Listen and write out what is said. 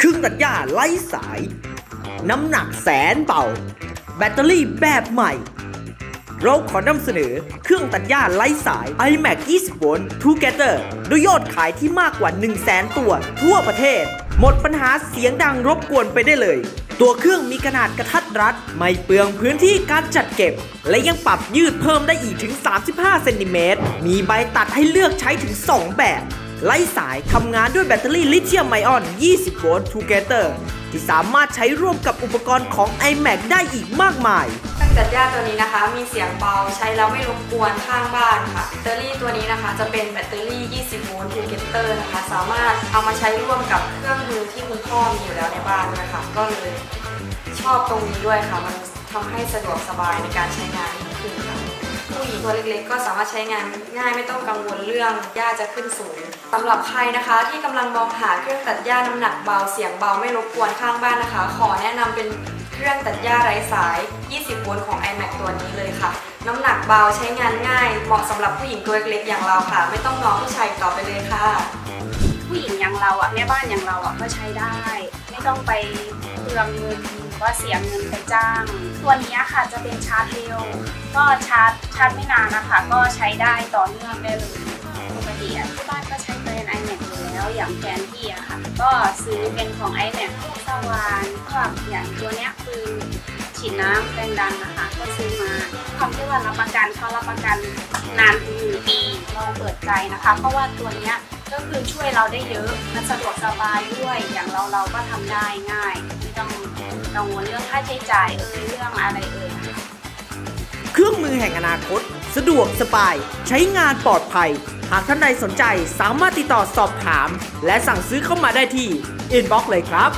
เครื่องตัดหญ้าไร้สาย น้ำหนักแสนเบา แบตเตอรี่แบบใหม่ เราขอนำเสนอเครื่องตัดหญ้าไร้สาย iMac 20โวลต์ Together ด้วยยอดขายที่มากกว่า 1 0 0 0 0แสนตัวทั่วประเทศ หมดปัญหาเสียงดังรบกวนไปได้เลย ตัวเครื่องมีขนาดกระทัดรัด ไม่เปลืองพื้นที่การจัดเก็บ และยังปรับยืดเพิ่มได้อีกถึง 35 เซนติเมตร มีใบตัดให้เลือกใช้ถึง 2 แบบ ไร้สายทำงานด้วยแบตเตอรี่ลิเธียมไอออน 20 โวลต์ Together ที่สามารถใช้ร่วมกับอุปกรณ์ของ iMac ได้อีกมากมาย เครื่องตัดหญ้าตัวนี้นะคะ มีเสียงเบาใช้แล้วไม่รบกวนข้างบ้านค่ะ แบตเตอรี่ตัวนี้นะคะ จะเป็นแบตเตอรี่ 20 โวลต์ทูเกเตอร์นะคะ สามารถเอามาใช้ร่วมกับเครื่องมือที่คุณพ่อมีอยู่แล้วในบ้านด้วยค่ะ ก็เลยชอบตรงนี้ด้วยค่ะ มันทำให้สะดวกสบายในการใช้งานขึ้นค่ะ ผู้หญิงตัวเล็กๆ ก็สามารถใช้งานง่ายไม่ต้องกังวลเรื่องหญ้าจะขึ้นสูงสำหรับใครนะคะ ที่กำลังมองหาเครื่องตัดหญ้าน้ำหนักเบาเสียงเบาไม่รบกวนข้างบ้านนะคะ ขอแนะนำเป็นเครื่องตัดหญ้าไร้สาย 20 โวลต์ของ iMac ตัวนี้เลยค่ะ น้ำหนักเบาใช้งานง่าย เหมาะสำหรับผู้หญิงตัวเล็กๆอย่างเราค่ะ ไม่ต้องน้องผู้ชายต่อไปเลยค่ะ ผู้หญิงอย่างเราอะแม่บ้านอย่างเราอะก็ใช้ได้ ไม่ต้องไปเปลืองเงิน ว่าเสียเงินไปจ้าง ตัวนี้ค่ะจะเป็นชาร์จเร็ว ก็ชาร์จชาร์จไม่นานนะคะ ก็ใช้ได้ต่อเนื่องได้เลยปกติที่บ้านก็ใช้เป็น iMac อยู่แล้วอย่างแฟนพี่อะค่ะ ก็ซื้อเป็นของ iMac พวกสว่านพวกอย่างตัวเนี้ยคือฉีดน้ำแรงดันนะคะ ก็ซื้อมาความที่ว่ารับประกันเขารับประกันนานถึงหนึ่งปีลองเปิดใจนะคะ เพราะว่าตัวเนี้ยก็คือช่วยเราได้เยอะ มันสะดวกสบายด้วย อย่างเราเราก็ทำได้ง่าย ไม่ต้องกังวลเรื่องค่าใช้จ่ายเอ่ยเรื่องอะไรเอ่ยเครื่องมือแห่งอนาคต สะดวกสบาย ใช้งานปลอดภัย หากท่านใดสนใจสามารถติดต่อสอบถาม และสั่งซื้อเข้ามาได้ที่ inbox เลยครับ